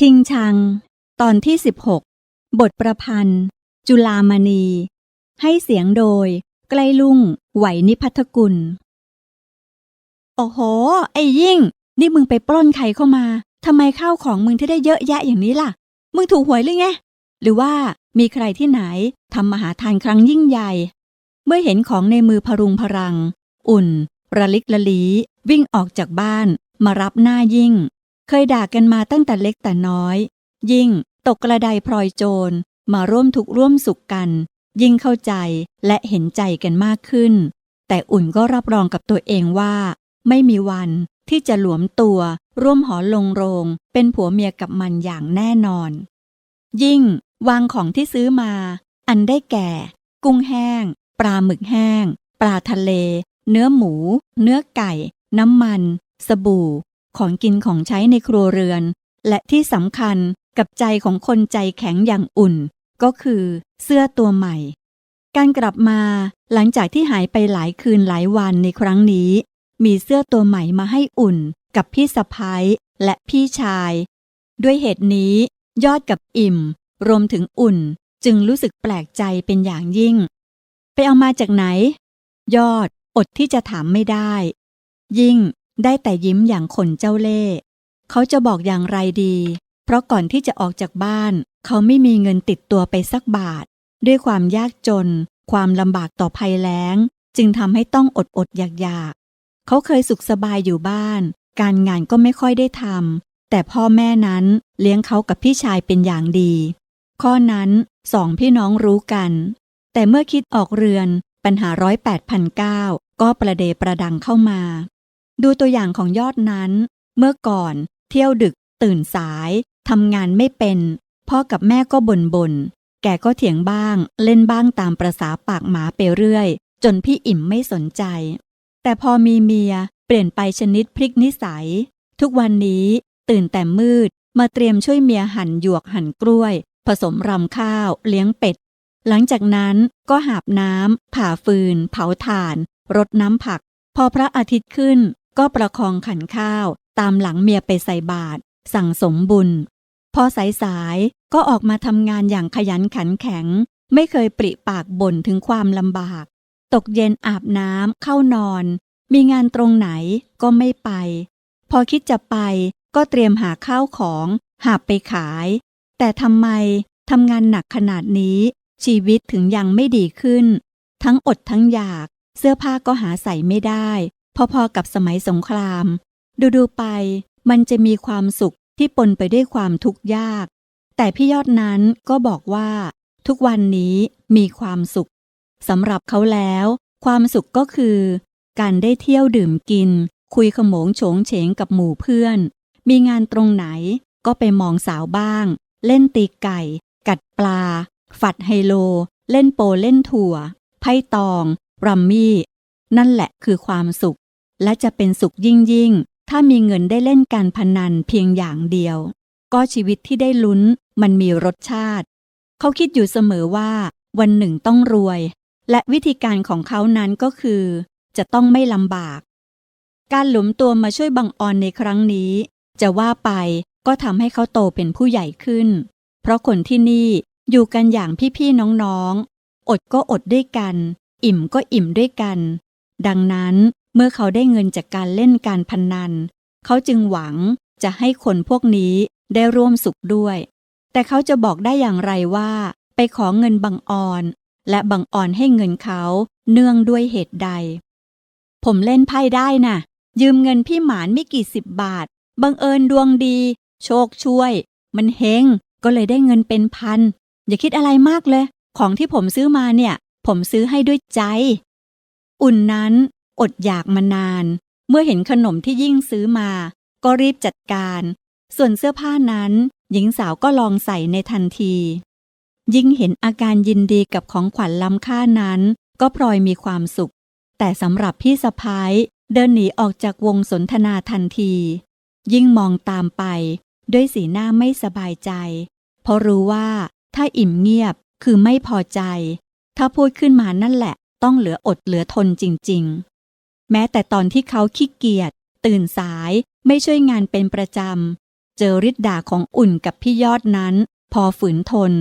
ชิงชัง ตอนที่ 16 บทประพันธ์ จุลามณี ให้เสียงโดย ใกล้ลุ่ง ไหวนิพัทธกุล โอ้โห ไอ้ยิ่ง นี่มึงไปปล้นใครเข้ามาทำไมข้าวของมึงที่ได้เยอะแยะอย่างนี้ล่ะ มึงถูกหวยหรือไง หรือว่ามีใครที่ไหนทำมหาทานครั้งยิ่งใหญ่ เมื่อเห็นของในมือพรุงพรัง อุ่น ระลิกละลี วิ่งออกจากบ้านมารับหน้ายิ่ง เคยด่ากันมาตั้งแต่เล็กแต่น้อย ยิ่งตกกระไดพลอยโจรมาร่วมทุกข์ร่วมสุขกัน ยิ่งเข้าใจและเห็นใจกันมากขึ้น แต่อุ่นก็รับรองกับตัวเองว่า ไม่มีวันที่จะหลวมตัว ร่วมหอลงโรง เป็นผัวเมียกับมันอย่างแน่นอน ยิ่ง วางของที่ซื้อมา อันได้แก่ กุ้งแห้ง ปลาหมึกแห้ง ปลาทะเล เนื้อหมู เนื้อไก่ น้ำมัน สบู่ ของกินของใช้ในครัวเรือน และที่สำคัญกับใจของคนใจแข็งอย่างอุ่น ก็คือเสื้อตัวใหม่ การกลับมาหลังจากที่หายไปหลายคืนหลายวันในครั้งนี้ มีเสื้อตัวใหม่มาให้อุ่น กับพี่สะพ้ายและพี่ชาย ด้วยเหตุนี้ ยอดกับอิ่ม รวมถึงอุ่นจึงรู้สึกแปลกใจเป็นอย่างยิ่ง ไปเอามาจากไหน ยอดอดที่จะถามไม่ได้ ยิ่ง ได้แต่ยิ้มอย่างคนเจ้าเล่ห์เขาจะบอกอย่างไรดี เพราะก่อนที่จะออกจากบ้าน เขาไม่มีเงินติดตัวไปสักบาท ด้วยความยากจน ความลำบากต่อภัยแล้ง จึงทำให้ต้องอดอดอยากอยากๆเขาเคยสุขสบายอยู่บ้าน การงานก็ไม่ค่อยได้ทำแต่พ่อแม่นั้นเลี้ยงเขากับพี่ชายเป็นอย่างดี ข้อนั้นสองพี่น้องรู้กัน แต่เมื่อคิดออกเรือนปัญหาร้อยแปดพันเก้าก็ประเดประดังเข้ามา ดูตัวอย่างของยอดนั้น เมื่อก่อน เที่ยวดึก ตื่นสายทำงานไม่เป็น พ่อกับแม่ก็บ่นบ่นแกก็เถียงบ้าง เล่นบ้างตามประษาปากหมาไปเรื่อย จนพี่อิ่มไม่สนใจ แต่พอมีเมียเปลี่ยนไปชนิดพลิกนิสัย ทุกวันนี้ตื่นแต่มืดมาเตรียมช่วยเมียหั่นหยวกหั่นกล้วย ผสมรำข้าว เลี้ยงเป็ด หลังจากนั้นก็หาบน้ำผ่าฟืน เผาถ่าน รดน้ำผัก พอพระอาทิตย์ขึ้น ก็ประคองขันข้าวตามหลังเมียไปใส่บาตรสั่งสมบุญ พอสายสายๆก็ออกมาทำงานอย่างขยันขันแข็ง ไม่เคยปริปากบ่นถึงความลำบาก ตกเย็นอาบน้ำเข้านอน มีงานตรงไหนก็ไม่ไป พอคิดจะไปก็เตรียมหาข้าวของหาไปขาย แต่ทำไมทำงานหนักขนาดนี้ ชีวิตถึงยังไม่ดีขึ้น ทั้งอดทั้งอยาก เสื้อผ้าก็หาใส่ไม่ได้ พอๆกับสมัยสงคราม ดูๆไป มันจะมีความสุขที่ปนไปด้วยความทุกข์ยาก แต่พี่ยอดนั้นก็บอกว่า ทุกวันนี้มีความสุขสำหรับเขาแล้ว ความสุขก็คือ การได้เที่ยวดื่มกิน คุยขโมงโฉงเฉงกับหมู่เพื่อน มีงานตรงไหนก็ไปมองสาวบ้าง เล่นตีไก่ กัดปลา ฝัดไฮโล เล่นโปเล่นถั่ว ไพ่ตอง รัมมี่ นั่นแหละคือความสุข และจะเป็นสุขยิ่งยิ่ง ถ้ามีเงินได้เล่นการพนันเพียงอย่างเดียว ก็ชีวิตที่ได้ลุ้นมันมีรสชาติ เขาคิดอยู่เสมอว่า วันหนึ่งต้องรวย และวิธีการของเขานั้นก็คือ จะต้องไม่ลำบาก การหลุมตัวมาช่วยบังออนในครั้งนี้ จะว่าไปก็ทำให้เขาโตเป็นผู้ใหญ่ขึ้น เพราะคนที่นี่อยู่กันอย่างพี่ๆน้องๆอดก็อดด้วยกัน อิ่มก็อิ่มด้วยกัน ดังนั้น เมื่อเขาได้เงินจากการเล่นการพนนัน เขาจึงหวังจะให้คนพวกนี้ได้ร่วมสุขด้วย แต่เขาจะบอกได้อย่างไรว่า ไปขอเงินบังออน และบังออนให้เงินเขาเนื่องด้วยเหตุใด ผมเล่นไพ่ได้น่ะ ยืมเงินพี่หมานไม่กี่สิบบาท บังเอิญดวงดี โชคช่วย มันเฮงก็เลยได้เงินเป็นพัน อย่าคิดอะไรมากเลย ของที่ผมซื้อมาเนี่ย ผมซื้อให้ด้วยใจ อุ่นนั้น อดอยากมานาน เมื่อเห็นขนมที่ยิ่งซื้อมา ก็รีบจัดการ ส่วนเสื้อผ้านั้น หญิงสาวก็ลองใส่ในทันที ยิ่งเห็นอาการยินดีกับของขวัญล้ำค่านั้น ก็พลอยมีความสุข แต่สำหรับพี่สะพ้ายเดินหนีออกจากวงสนทนาทันที ยิ่งมองตามไป ด้วยสีหน้าไม่สบายใจ เพราะรู้ว่าถ้าอิ่มเงียบคือไม่พอใจ ถ้าพูดขึ้นมานั่นแหละ ต้องเหลืออดเหลือทนจริง ๆ แม้แต่ตอนที่เขาขี้เกียจตื่นสายไม่ช่วยงานเป็นประจำ เจอฤทธิ์ด่าของอุ่นกับพี่ยอดนั้น พอฝืนทน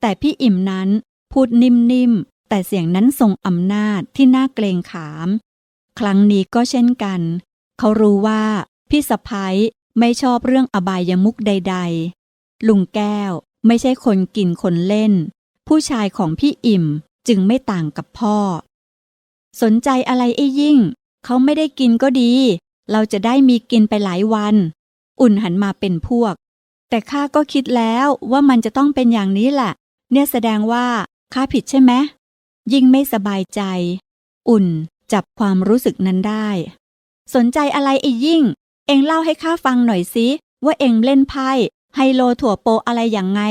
แต่พี่อิ่มนั้นพูดนิ่มๆ แต่เสียงนั้นทรงอำนาจที่น่าเกรงขาม ครั้งนี้ก็เช่นกัน เขารู้ว่าพี่สะพ้ยไม่ชอบเรื่องอบายมุกใด ๆ ลุงแก้วไม่ใช่คนกินคนเล่น ผู้ชายของพี่อิ่มจึงไม่ต่างกับพ่อ สนใจอะไรไอ้ยิ่ง เขาไม่ได้กินก็ดี เราจะได้มีกินไปหลายวัน อุ่นหันมาเป็นพวก แต่ข้าก็คิดแล้วว่ามันจะต้องเป็นอย่างนี้แหละ เนี่ยแสดงว่าข้าผิดใช่ไหมยิ่งไม่สบายใจ อุ่นจับความรู้สึกนั้นได้ สนใจอะไรไอ้ยิ่ง เองเล่าให้ข้าฟังหน่อยสิว่าเองเล่นไพ่ไฮโลถั่วโปอะไรอย่างไง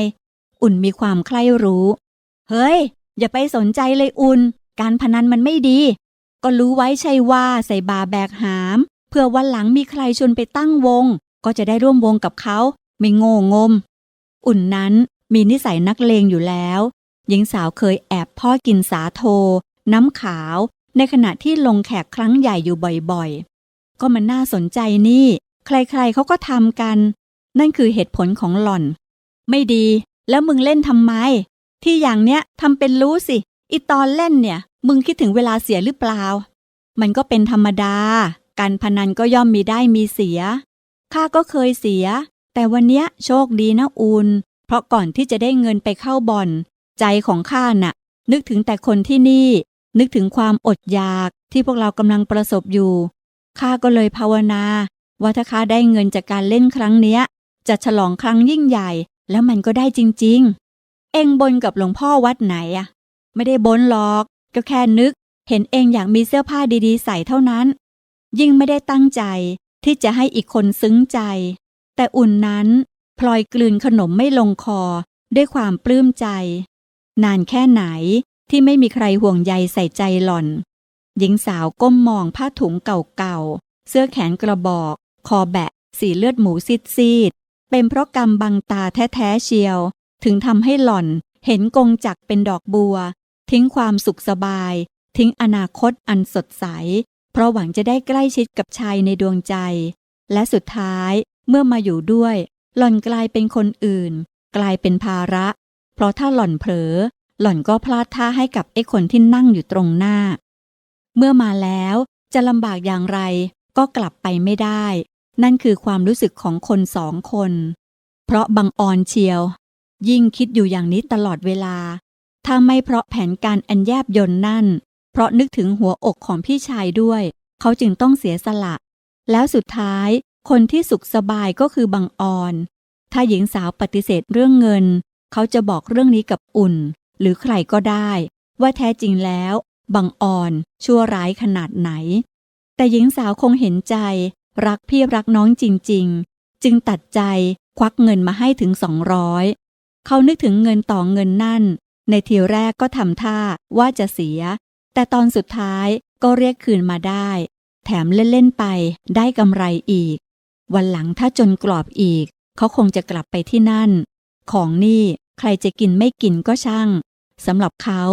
อุ่นมีความใคร่รู้ เฮ้ย อย่าไปสนใจเลยอุ่น การพนันมันไม่ดี ก็รู้ไว้ใช่ว่าใส่บาแบกหาม เพื่อวันหลังมีใครชวนไปตั้งวง ก็จะได้ร่วมวงกับเขาไม่โง่งม อุ่นนั้นมีนิสัยนักเลงอยู่แล้ว หญิงสาวเคยแอบพ่อกินสาโท น้ำขาว ในขณะที่ลงแขกครั้งใหญ่อยู่บ่อยๆ ก็มันน่าสนใจนี่ ใครๆเขาก็ทำกัน นั่นคือเหตุผลของหล่อน ไม่ดี แล้วมึงเล่นทำไม ที่อย่างเนี้ยทำเป็นรู้สิ อีตอนเล่นเนี่ย มึงคิดถึงเวลาเสียหรือเปล่า มันก็เป็นธรรมดา การพนันก็ย่อมมีได้มีเสีย ข้าก็เคยเสีย แต่วันเนี้ยโชคดีนะอุนเพราะก่อนที่จะได้เงินไปเข้าบ่อน ใจของข้าน่ะ นึกถึงแต่คนที่นี่ นึกถึงความอดอยากที่พวกเรากำลังประสบอยู่ ข้าก็เลยภาวนา ว่าถ้าข้าได้เงินจากการเล่นครั้งเนี้ย จะฉลองครั้งยิ่งใหญ่ แล้วมันก็ได้จริง ๆ เอ็งบนกับหลวงพ่อวัดไหนอะ ไม่ได้บนหรอก ก็แค่นึก เห็นเองอยากมีเสื้อผ้าดีๆ ใส่เท่านั้น ยิ่งไม่ได้ตั้งใจ ที่จะให้อีกคนซึ้งใจ แต่อุ่นนั้น พลอยกลืนขนมไม่ลงคอด้วยความปลื้มใจ นานแค่ไหนที่ไม่มีใครห่วงใยใส่ใจหล่อน หญิงสาวก้มมองผ้าถุงเก่าๆ เสื้อแขนกระบอก คอแบะ สีเลือดหมูซีดๆเป็นเพราะกรรมบังตาแท้ๆเชียว ถึงทำให้หล่อนเห็นกงจักเป็นดอกบัว ทิ้งความสุขสบาย ทิ้งอนาคตอันสดใส เพราะหวังจะได้ใกล้ชิดกับชายในดวงใจ และสุดท้ายเมื่อมาอยู่ด้วย หล่อนกลายเป็นคนอื่น กลายเป็นภาระ เพราะถ้าหล่อนเผลอ หล่อนก็พลาดท่าให้กับไอ้คนที่นั่งอยู่ตรงหน้า เมื่อมาแล้วจะลำบากอย่างไรก็กลับไปไม่ได้ นั่นคือความรู้สึกของคนสองคน เพราะบังออนเชียว ยิ่งคิดอยู่อย่างนี้ตลอดเวลา ถ้าไม่เพราะแผนการอันแยบยนนั่น เพราะนึกถึงหัวอกของพี่ชายด้วย เขาจึงต้องเสียสละ แล้วสุดท้ายคนที่สุขสบายก็คือบังออน ถ้าหญิงสาวปฏิเสธเรื่องเงิน เขาจะบอกเรื่องนี้กับอุ่น หรือใครก็ได้ ว่าแท้จริงแล้ว บังออนชั่วร้ายขนาดไหน แต่หญิงสาวคงเห็นใจ รักพี่รักน้องจริง ๆ จึงตัดใจควักเงินมาให้ถึงสองร้อยเขานึกถึงเงินต่อเงินนั่น ในทีแรกก็ทำท่าว่าจะเสีย แต่ตอนสุดท้ายก็เรียกคืนมาได้ แถมเล่น ๆ ไปได้กำไรอีก วันหลังถ้าจนกรอบอีก เขาคงจะกลับไปที่นั่น ของนี่ใครจะกินไม่กินก็ช่างสำหรับเขา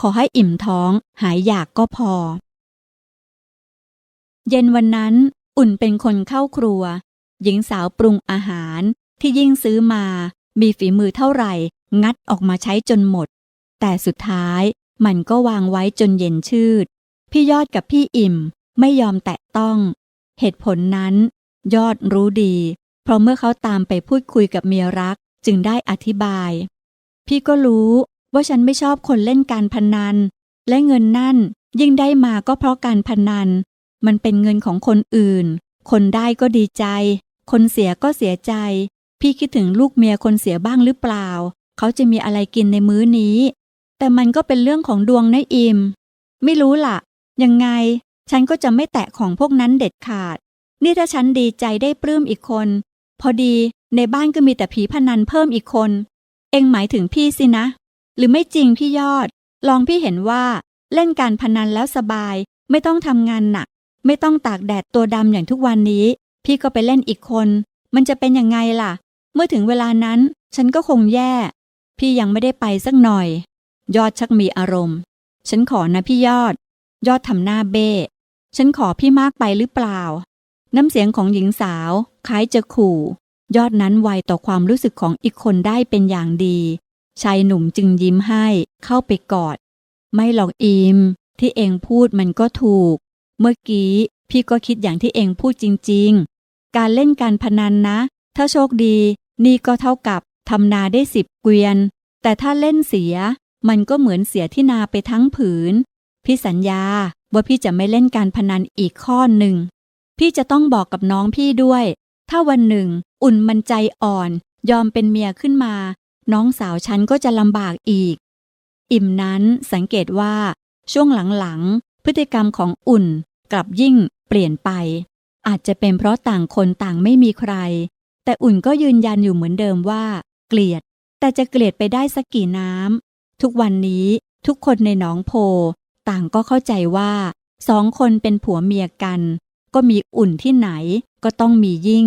ขอให้อิ่มท้องหายอยากก็พอ เย็นวันนั้น อุ่นเป็นคนเข้าครัว หญิงสาวปรุงอาหารที่ยิ่งซื้อมา มีฝีมือเท่าไหร่ งัดออกมาใช้จนหมด แต่สุดท้ายมันก็วางไว้จนเย็นชืด พี่ยอดกับพี่อิ่มไม่ยอมแตะต้อง เหตุผลนั้น ยอดรู้ดี เพราะเมื่อเขาตามไปพูดคุยกับเมียรักจึงได้อธิบาย พี่ก็รู้ว่าฉันไม่ชอบคนเล่นการพนัน และเงินนั่นยิ่งได้มาก็เพราะการพนัน มันเป็นเงินของคนอื่น คนได้ก็ดีใจ คนเสียก็เสียใจ พี่คิดถึงลูกเมียคนเสียบ้างหรือเปล่า เขาจะมีอะไรกินในมื้อนี้ แต่มันก็เป็นเรื่องของดวงนะอิม ไม่รู้ล่ะ ยังไง ฉันก็จะไม่แตะของพวกนั้นเด็ดขาด นี่ถ้าฉันดีใจได้ปลื้มอีกคน พอดีในบ้านก็มีแต่ผีพนันเพิ่มอีกคน เอ็งหมายถึงพี่สินะ หรือไม่จริงพี่ยอด ลองพี่เห็นว่า เล่นการพนันแล้วสบาย ไม่ต้องทำงานหนัก ไม่ต้องตากแดดตัวดำอย่างทุกวันนี้ พี่ก็ไปเล่นอีกคน มันจะเป็นยังไงล่ะ เมื่อถึงเวลานั้น ฉันก็คงแย่ พี่ยังไม่ได้ไปสักหน่อย ยอดชักมีอารมณ์ ฉันขอนะพี่ยอด ยอดทำหน้าเบ้ ฉันขอพี่มากไปหรือเปล่า น้ำเสียงของหญิงสาวคล้ายจะขู่ ยอดนั้นไวต่อความรู้สึกของอีกคนได้เป็นอย่างดี ชายหนุ่มจึงยิ้มให้ เข้าไปกอด ไม่หรอกอิม ที่เองพูดมันก็ถูก เมื่อกี้พี่ก็คิดอย่างที่เองพูดจริง ๆ การเล่นการพนันนะ ถ้าโชคดี นี่ก็เท่ากับทำนาได้สิบเกวียน แต่ถ้าเล่นเสีย มันก็เหมือนเสียที่นาไปทั้งผืน พี่สัญญาว่าพี่จะไม่เล่นการพนันอีกข้อหนึ่ง พี่จะต้องบอกกับน้องพี่ด้วย ถ้าวันหนึ่ง อุ่นมันใจอ่อน ยอมเป็นเมียขึ้นมา น้องสาวฉันก็จะลำบากอีก อิ่มนั้นสังเกตว่า ช่วงหลังๆ พฤติกรรมของอุ่นกลับยิ่งเปลี่ยนไป อาจจะเป็นเพราะต่างคนต่างไม่มีใคร แต่อุ่นก็ยืนยันอยู่เหมือนเดิมว่า เกลียด แต่จะเกลียดไปได้สักกี่น้ำ ทุกวันนี้ทุกคนในหนองโพ ต่างก็เข้าใจว่าสองคนเป็นผัวเมียกัน ก็มีอุ่นที่ไหนก็ต้องมียิ่ง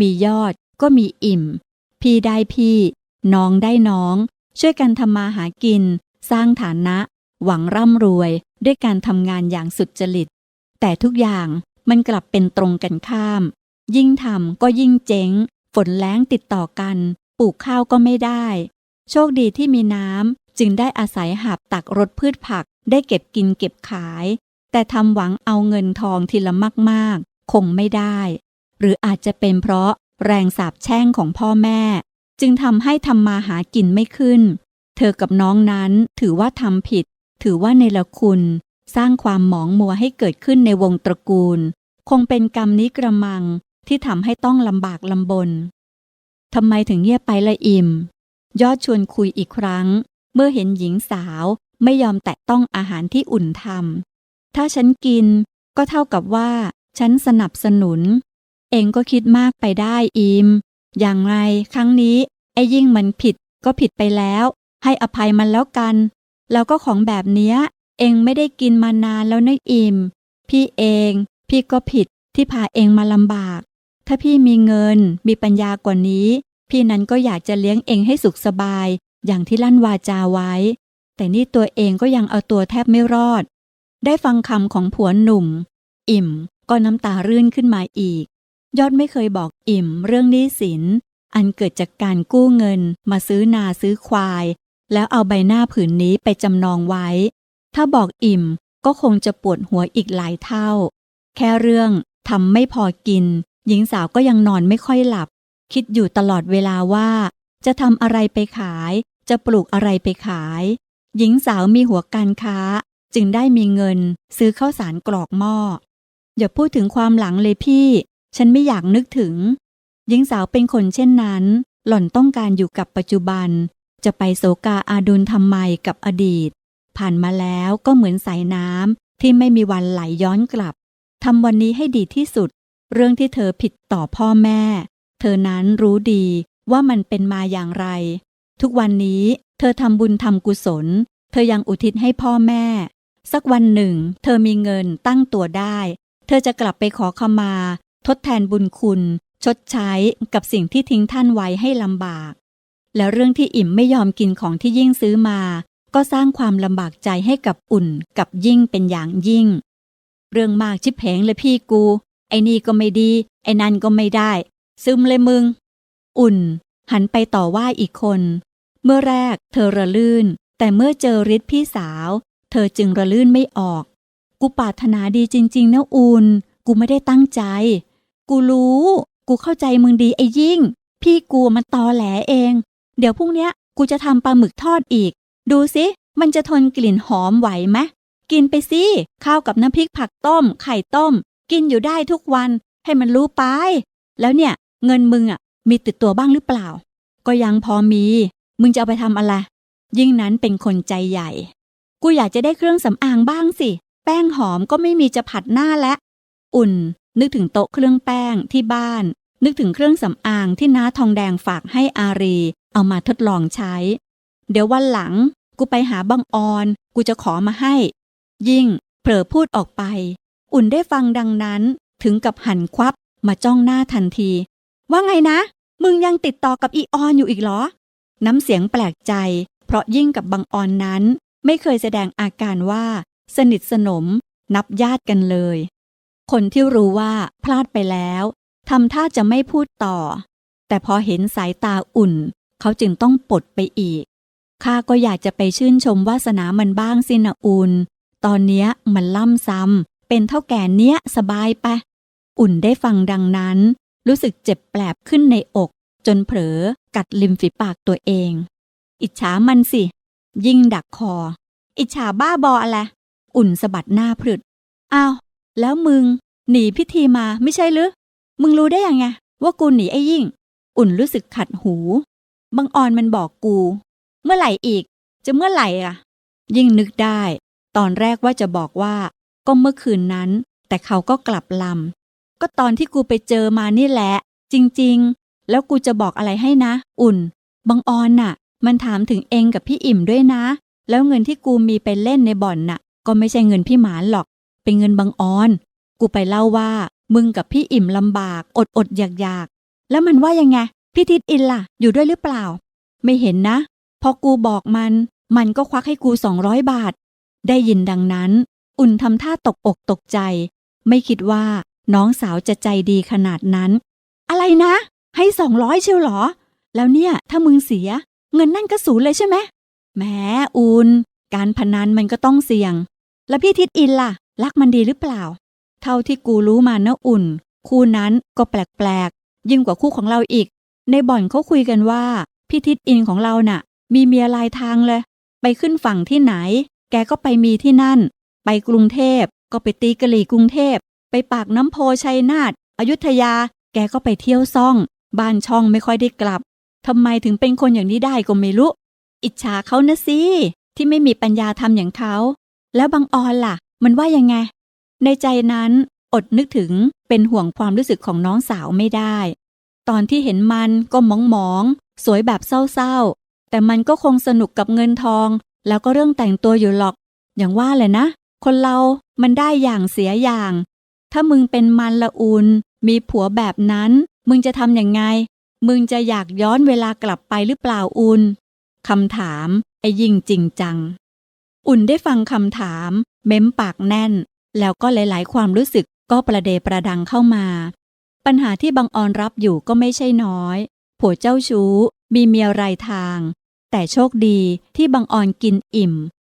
มียอดก็มีอิ่ม พี่ได้พี่ น้องได้น้อง ช่วยกันทำมาหากิน สร้างฐานะ หวังร่ำรวยด้วยการทำงานอย่างสุดจริต แต่ทุกอย่างมันกลับเป็นตรงกันข้าม ยิ่งทำก็ยิ่งเจ๊ง ฝนแล้งติดต่อกัน ปลูกข้าวก็ไม่ได้ โชคดีที่มีน้ำ จึงได้อาศัยหาบตักรถพืชผักได้เก็บกินเก็บขาย แต่ทำหวังเอาเงินทองทีละมากๆ คงไม่ได้ หรืออาจจะเป็นเพราะแรงสาบแช่งของพ่อแม่ จึงทำให้ทำมาหากินไม่ขึ้น เธอกับน้องนั้นถือว่าทำผิด ถือว่าในละคุณ สร้างความหมองมัวให้เกิดขึ้นในวงตระกูล คงเป็นกรรมนี้กระมังที่ทำให้ต้องลำบากลำบนทำไมถึงเงียบไปละอิม ยอดชวนคุยอีกครั้ง เมื่อเห็นหญิงสาวไม่ยอมแตะต้องอาหารที่อุ่นทำถ้าฉันกินก็เท่ากับว่า ฉันสนับสนุน เองก็คิดมากไปได้อิม อย่างไรครั้งนี้ ไอ้ยิ่งมันผิดก็ผิดไปแล้ว ให้อภัยมันแล้วกัน แล้วก็ของแบบเนี้ย เองไม่ได้กินมานานแล้วนะอิม พี่เอง พี่ก็ผิดที่พาเองมาลำบาก ถ้าพี่มีเงินมีปัญญากว่านี้ พี่นั้นก็อยากจะเลี้ยงเองให้สุขสบาย อย่างที่ลั่นวาจาไว้ แต่นี่ตัวเองก็ยังเอาตัวแทบไม่รอด ได้ฟังคำของผัวหนุ่ม อิ่มก็น้ำตารื่นขึ้นมาอีก ยอดไม่เคยบอกอิ่มเรื่องหนี้สิน อันเกิดจากการกู้เงิน มาซื้อนาซื้อควาย แล้วเอาใบหน้าผืนนี้ไปจำนองไว้ ถ้าบอกอิ่มก็คงจะปวดหัวอีกหลายเท่า แค่เรื่องทำไม่พอกิน หญิงสาวก็ยังนอนไม่ค่อยหลับ คิดอยู่ตลอดเวลาว่า จะทำอะไรไปขาย จะปลูกอะไรไปขาย หญิงสาวมีหัวการค้า จึงได้มีเงิน ซื้อข้าวสารกรอกหม้อ อย่าพูดถึงความหลังเลยพี่ ฉันไม่อยากนึกถึง หญิงสาวเป็นคนเช่นนั้น หล่อนต้องการอยู่กับปัจจุบัน จะไปโศกาอาดุลทำไมกับอดีต ผ่านมาแล้วก็เหมือนสายน้ำที่ไม่มีวันไหลย้อนกลับทำวันนี้ให้ดีที่สุด เรื่องที่เธอผิดต่อพ่อแม่ เธอนั้นรู้ดีว่ามันเป็นมาอย่างไร ทุกวันนี้เธอทำบุญทำกุศล เธอยังอุทิศให้พ่อแม่ สักวันหนึ่ง เธอมีเงินตั้งตัวได้ เธอจะกลับไปขอขมา ทดแทนบุญคุณ ชดใช้กับสิ่งที่ทิ้งท่านไว้ให้ลำบาก แล้วเรื่องที่อิ่มไม่ยอมกินของที่ยิ่งซื้อมา ก็สร้างความลำบากใจให้กับอุ่นกับยิ่งเป็นอย่างยิ่ง เรื่องมากชิบเพงเลยพี่กู ไอ้นี่ก็ไม่ดี ไอ้นั่นก็ไม่ได้ ซึมเลยมึง อุ่น หันไปต่อว่าอีกคน เมื่อแรกเธอระลื่น แต่เมื่อเจอฤทธิ์พี่สาว เธอจึงระลื่นไม่ออก กูปรารถนาดีจริง ๆนะอุนกูไม่ได้ตั้งใจ กูรู้ กูเข้าใจมึงดีไอ้ยิ่ง พี่กูมันตอแหลเอง เดี๋ยวพรุ่งนี้กูจะทำปลาหมึกทอดอีก ดูสิมันจะทนกลิ่นหอมไหวไหมกินไปสิข้าวกับน้ำพริกผักต้ม ไข่ต้ม กินอยู่ได้ทุกวันให้มันรู้ไป แล้วเนี่ย เงินมึงอะ มีติดตัวบ้างหรือเปล่า ก็ยังพอมี มึงจะเอาไปทำอะไร ยิ่งนั้นเป็นคนใจใหญ่ กูอยากจะได้เครื่องสำอางบ้างสิ แป้งหอมก็ไม่มีจะผัดหน้าและอุ่น นึกถึงโต๊ะเครื่องแป้งที่บ้าน นึกถึงเครื่องสำอางที่น้าทองแดงฝากให้อารี เอามาทดลองใช้ เดี๋ยววันหลัง กูไปหาบังออน กูจะขอมาให้ ยิ่งเผลอพูดออกไป อุ่นได้ฟังดังนั้นถึงกับหันควับมาจ้องหน้าทันที ว่าไงนะ มึงยังติดต่อกับอีออนอยู่อีกเหรอ น้ำเสียงแปลกใจ เพราะยิ่งกับบังออนนั้น ไม่เคยแสดงอาการว่า สนิทสนม นับญาติกันเลย คนที่รู้ว่าพลาดไปแล้วทำท่าจะไม่พูดต่อ แต่พอเห็นสายตาอุ่น เขาจึงต้องปลดไปอีกข้าก็อยากจะไปชื่นชมวาสนามันบ้างสินะอุ่น ตอนเนี้ยมันล่ำซ้ำเป็นเท่าแก่เนี้ยสบายปะ อุ่นได้ฟังดังนั้น รู้สึกเจ็บแปลบขึ้นในอก จนเผลอกัดริมฝีปากตัวเอง อิจฉามันสิ ยิ่งดักคอ อิจฉาบ้าบออะไร อุ่นสะบัดหน้าพรึดอ้าวแล้วมึง หนีพิธีมาไม่ใช่หรือ มึงรู้ได้ยังไง ว่ากูหนีไอ้ยิ่ง อุ่นรู้สึกขัดหูบังออนมันบอกกู เมื่อไหร่อีก จะเมื่อไหร่อะยิ่งนึกได้ ตอนแรกว่าจะบอกว่า ก็เมื่อคืนนั้น แต่เขาก็กลับลำ ก็ตอนที่กูไปเจอมานี่แหละ จริงๆ แล้วกูจะบอกอะไรให้นะ อุ่น บังออนน่ะ มันถามถึงเองกับพี่อิ่มด้วยนะ แล้วเงินที่กูมีไปเล่นในบ่อนน่ะ ก็ไม่ใช่เงินพี่หมานหรอก เป็นเงินบังออน กูไปเล่าว่า มึงกับพี่อิ่มลำบากอดอดอยากอยากๆแล้วมันว่ายังไง พี่ทิดอินล่ะ อยู่ด้วยหรือเปล่า ไม่เห็นนะ พอกูบอกมัน มันก็ควักให้กูสองร้อยบาท ได้ยินดังนั้น อุ่นทำท่าตกอกตกใจ ไม่คิดว่า น้องสาวจะใจดีขนาดนั้น อะไรนะ ให้สองร้อยเชียวหรอ แล้วเนี่ย ถ้ามึงเสีย เงินนั่นก็สูญเลยใช่ไหมแหมอุนการพนันมันก็ต้องเสี่ยง แล้วพี่ทิดอินล่ะ รักมันดีหรือเปล่า เท่าที่กูรู้มานะอุ่น คู่นั้นก็แปลกๆ ยิ่งกว่าคู่ของเราอีก ในบ่อนเขาคุยกันว่าพี่ทิดอินของเราน่ะ มีเมียลายทางเลย ไปขึ้นฝั่งที่ไหน แกก็ไปมีที่นั่น ไปกรุงเทพก็ไปตีกะหรี่กรุงเทพ ไปปากน้ำโพชัยนาทอยุธยา แกก็ไปเที่ยวซ่อง บ้านช่องไม่ค่อยได้กลับทำไมถึงเป็นคนอย่างนี้ได้ก็ไม่รู้ อิจฉาเขานะสิที่ไม่มีปัญญาทำอย่างเขา แล้วบางออนล่ะ มันว่ายังไง ในใจนั้นอดนึกถึงเป็นห่วงความรู้สึกของน้องสาวไม่ได้ ตอนที่เห็นมันก็มองมองๆสวยแบบเศร้าๆ แต่มันก็คงสนุกกับเงินทอง แล้วก็เรื่องแต่งตัวอยู่หรอก อย่างว่าเลยนะ คนเรามันได้อย่างเสียอย่าง ถ้ามึงเป็นมันละอุนมีผัวแบบนั้น มึงจะทำอย่างไง มึงจะอยากย้อนเวลากลับไปหรือเปล่าอุนคำถามไอ้ยิ่งจริงจัง อุ่นได้ฟังคำถาม เม้มปากแน่น แล้วก็หลายๆ ความรู้สึกก็ประเดประดังเข้ามา ปัญหาที่บังออนรับอยู่ก็ไม่ใช่น้อย ผัวเจ้าชู้ มีเมียรายทาง แต่โชคดีที่บังออนกินอิ่ม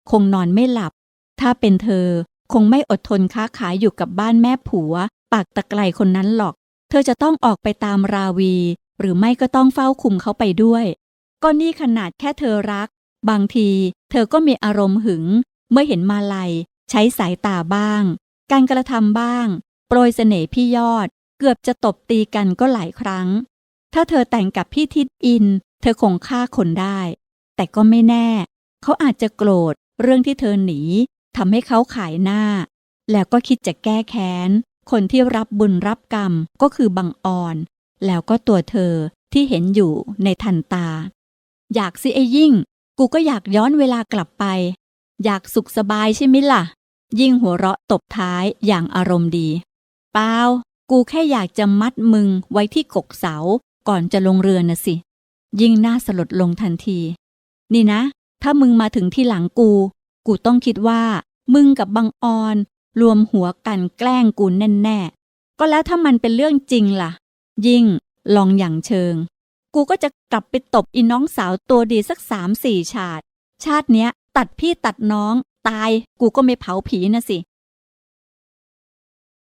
คงนอนไม่หลับ ถ้าเป็นเธอ คงไม่อดทนค้าขายอยู่กับบ้านแม่ผัว ปากตะไกลคนนั้นหรอก เธอจะต้องออกไปตามราวี หรือไม่ก็ต้องเฝ้าคุมเขาไปด้วย ก็นี่ขนาดแค่เธอรัก บางที เธอก็มีอารมณ์หึง เมื่อเห็นมาลัย ใช้สายตาบ้าง การกระทำบ้าง โปรยเสน่ห์พี่ยอด เกือบจะตบตีกันก็หลายครั้ง ถ้าเธอแต่งกับพี่ทิดอิน เธอคงฆ่าคนได้ แต่ก็ไม่แน่ เขาอาจจะโกรธเรื่องที่เธอหนี ทำให้เขาขายหน้า แล้วก็คิดจะแก้แค้น คนที่รับบุญรับกรรมก็คือบังออน แล้วก็ตัวเธอที่เห็นอยู่ในทันตา อยากสิไอ้ยิ่ง กูก็อยากย้อนเวลากลับไป อยากสุขสบายใช่ไหมล่ะ ยิ่งหัวเราะตบท้ายอย่างอารมณ์ดี เปล่า กูแค่อยากจะมัดมึงไว้ที่กกเสา ก่อนจะลงเรือนะสิ ยิ่งน่าสลดลงทันที นี่นะ ถ้ามึงมาถึงที่หลังกู กูต้องคิดว่า มึงกับบังออน รวมหัวกันแกล้งกูแน่ๆ ก็แล้วถ้ามันเป็นเรื่องจริงล่ะ ยิ่งลองอย่างเชิง กูก็จะกลับไปตบอีน้องสาวตัวดีสักสามสี่ชาติ ชาติเนี้ย ตัดพี่ตัดน้อง ตายกูก็ไม่เผาผีนะสิ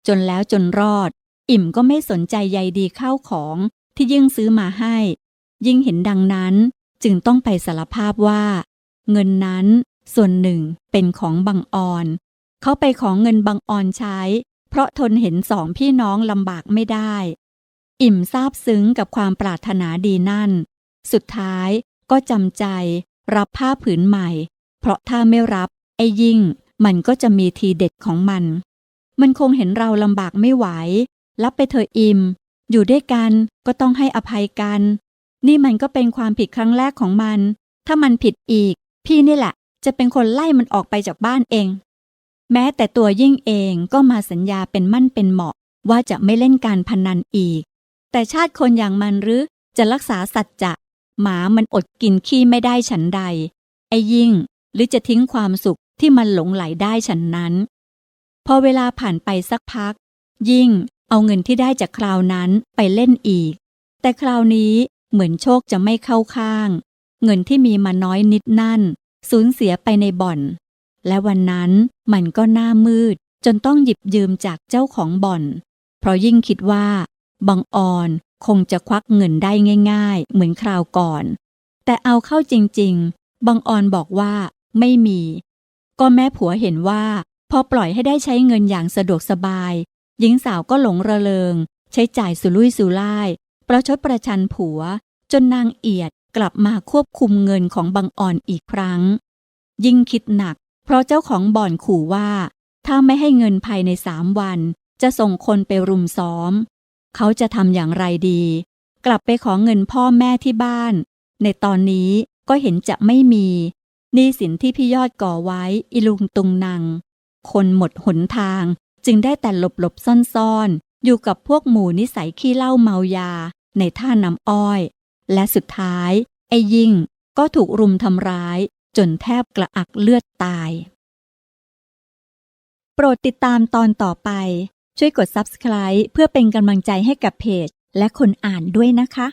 จนแล้วจนรอด อิ่มก็ไม่สนใจใยดีข้าวของที่ยิ่งซื้อมาให้ ยิ่งเห็นดังนั้นจึงต้องไปสารภาพว่า เงินนั้น ส่วนหนึ่งเป็นของบังออน เขาไปของเงินบังออนใช้ เพราะทนเห็นสองพี่น้องลำบากไม่ได้ อิ่มซาบซึ้งกับความปรารถนาดีนั่น สุดท้ายก็จำใจรับผ้าผืนใหม่ เพราะถ้าไม่รับ ไอ้ยิ่ง มันก็จะมีทีเด็ดของมัน มันคงเห็นเราลำบากไม่ไหว รับไปเถอะอิมอยู่ด้วยกันก็ต้องให้อภัยกัน นี่มันก็เป็นความผิดครั้งแรกของมัน ถ้ามันผิดอีก พี่นี่แหละ จะเป็นคนไล่มันออกไปจากบ้านเอง แม้แต่ตัวยิ่งเองก็มาสัญญาเป็นมั่นเป็นเหมาะ ว่าจะไม่เล่นการพนันอีก แต่ชาติคนอย่างมันหรือจะรักษาสัจจะ หมามันอดกินขี้ไม่ได้ฉันใด ไอ้ยิ่งหรือจะทิ้งความสุขที่มันหลงไหลได้ฉันนั้น พอเวลาผ่านไปสักพัก ยิ่งเอาเงินที่ได้จากคราวนั้นไปเล่นอีก แต่คราวนี้เหมือนโชคจะไม่เข้าข้าง เงินที่มีมาน้อยนิดนั่น สูญเสียไปในบ่อน และวันนั้นมันก็หน้ามืด จนต้องหยิบยืมจากเจ้าของบ่อน เพราะยิ่งคิดว่า บังออนคงจะควักเงินได้ง่าย ๆ เหมือนคราวก่อน แต่เอาเข้าจริง ๆ บังออนบอกว่าไม่มี ก็แม่ผัวเห็นว่า พอปล่อยให้ได้ใช้เงินอย่างสะดวกสบาย หญิงสาวก็หลงระเริง ใช้จ่ายสุรุ่ยสุร่าย ประชดประชันผัว จนนางเอียด กลับมาควบคุมเงินของบังอ่อนอีกครั้ง ยิ่งคิดหนัก เพราะเจ้าของบ่อนขู่ว่า ถ้าไม่ให้เงินภายในสามวัน จะส่งคนไปรุมซ้อม เขาจะทำอย่างไรดี กลับไปขอเงินพ่อแม่ที่บ้าน ในตอนนี้ก็เห็นจะไม่มีหนี้สินที่พี่ยอดก่อไว้อิลุงตุงนางคนหมดหนทางจึงได้แต่หลบหลบซ่อนซ่อนๆอยู่กับพวกหมู่นิสัยขี้เล้าเมายาในท่าน้ำอ้อย และสุดท้าย ไอ้ยิ่งก็ถูกรุมทำร้าย จนแทบกระอักเลือดตาย โปรดติดตามตอนต่อไป ช่วยกด subscribe เพื่อเป็นกำลังใจให้กับเพจ และคนอ่านด้วยนะคะ